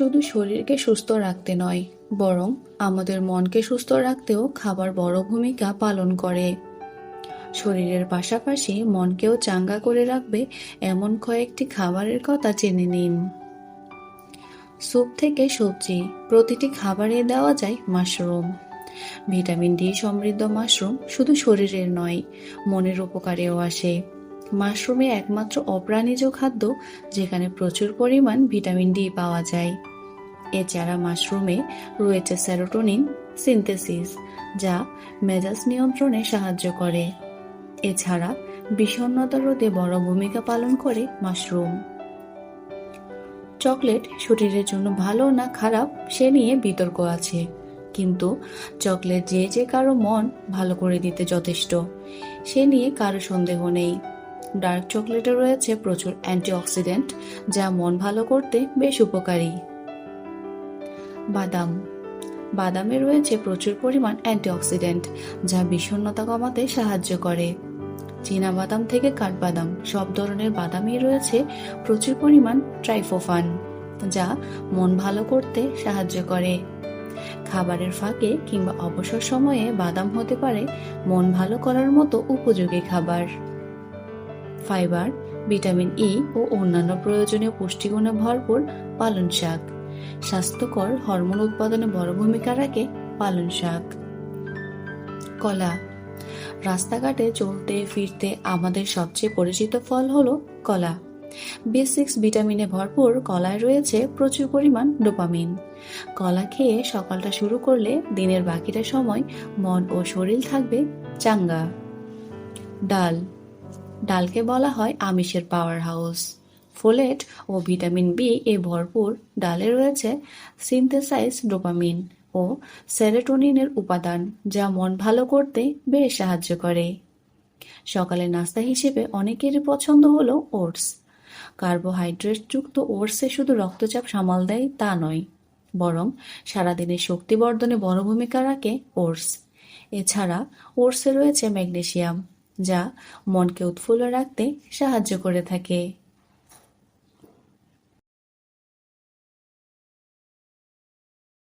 শুধু শরীরকে সুস্থ রাখতে নয়, বরং আমাদের মনকে সুস্থ রাখতেও খাবার বড় ভূমিকা পালন করে। শরীরের পাশাপাশি মনকেও চাঙ্গা করে রাখবে এমন কয়েকটি খাবারের কথা জেনে নিন। স্যুপ থেকে সবজি, প্রতিটি খাবারে দেওয়া যায় মাশরুম। ভিটামিন ডি সমৃদ্ধ মাশরুম শুধু শরীরের নয়, মনের উপকারেও আসে। মাশরুমে একমাত্র অপ্রাণীজ খাদ্য, যেখানে প্রচুর পরিমাণ ভিটামিন ডি পাওয়া যায়। এছাড়া মাশরুমে রয়েছে সেরোটোনিন, সিনথেসিস, যা মেজাজ নিয়ন্ত্রণে সাহায্য করে। এছাড়া বিষণ্ণতা রোধে বড় ভূমিকা পালন করে মাশরুম। চকলেট শরীরের জন্য ভালো না খারাপ, সে নিয়ে বিতর্ক আছে। কিন্তু চকলেট যে যে কারও মন ভালো করে দিতে যথেষ্ট, সে নিয়ে কারও সন্দেহ নেই। ডার্ক চকলেটে রয়েছে প্রচুর অ্যান্টিঅক্সিডেন্ট, যা মন ভালো করতে বেশ উপকারী। বাদাম। বাদামে রয়েছে প্রচুর পরিমাণ অ্যান্টিঅক্সিডেন্ট, যা বিষণ্ণতা কমাতে সাহায্য করে। বাদাম থেকে কাঠবাদাম, সব ধরনের বাদামই রয়েছে প্রচুর পরিমাণ ট্রাইফোফান, যা মন ভালো করতে সাহায্য করে। খাবারের ফাঁকে কিংবা অবসর সময়ে বাদাম হতে পারে মন ভালো করার মতো উপযোগী খাবার। ফাইবার, ভিটামিন ই ও অন্যান্য প্রয়োজনীয় পুষ্টিগুণে ভরপুর পালন শাক। স্বাস্থ্যকর হরমোন উৎপাদনে বড় ভূমিকা রাখে পালন শাক। কলা। রাস্তাঘাটে চলতে, ফিরতে আমাদের সবচেয়ে পরিচিত ফল হলো কলা। বি সিক্স ভিটামিনে ভরপুর কলায় রয়েছে প্রচুর পরিমাণ ডোপামিন। কলা খেয়ে সকালটা শুরু করলে দিনের বাকিটা সময় মন ও শরীর থাকবে চাঙ্গা। ডাল। ডালকে বলা হয় আমিষের পাওয়ার হাউস ফোলেট ও ভিটামিন বি এ ভরপুর ডালে রয়েছে সিনথেসাইজ ডোপামিন ও সেরেটোনিনের উপাদান, যা মন ভালো করতে বেশ সাহায্য করে। সকালে নাস্তা হিসেবে অনেকেরই পছন্দ হলো ওটস। কার্বোহাইড্রেটযুক্ত ওটসে শুধু রক্তচাপ সামাল দেয় তা নয়, বরং সারাদিনের শক্তিবর্ধনে বড় ভূমিকা রাখে ওটস। এছাড়া ওটসে রয়েছে ম্যাগনেসিয়াম যা মনকে উৎফুল্ল রাখতে সাহায্য করে থাকে।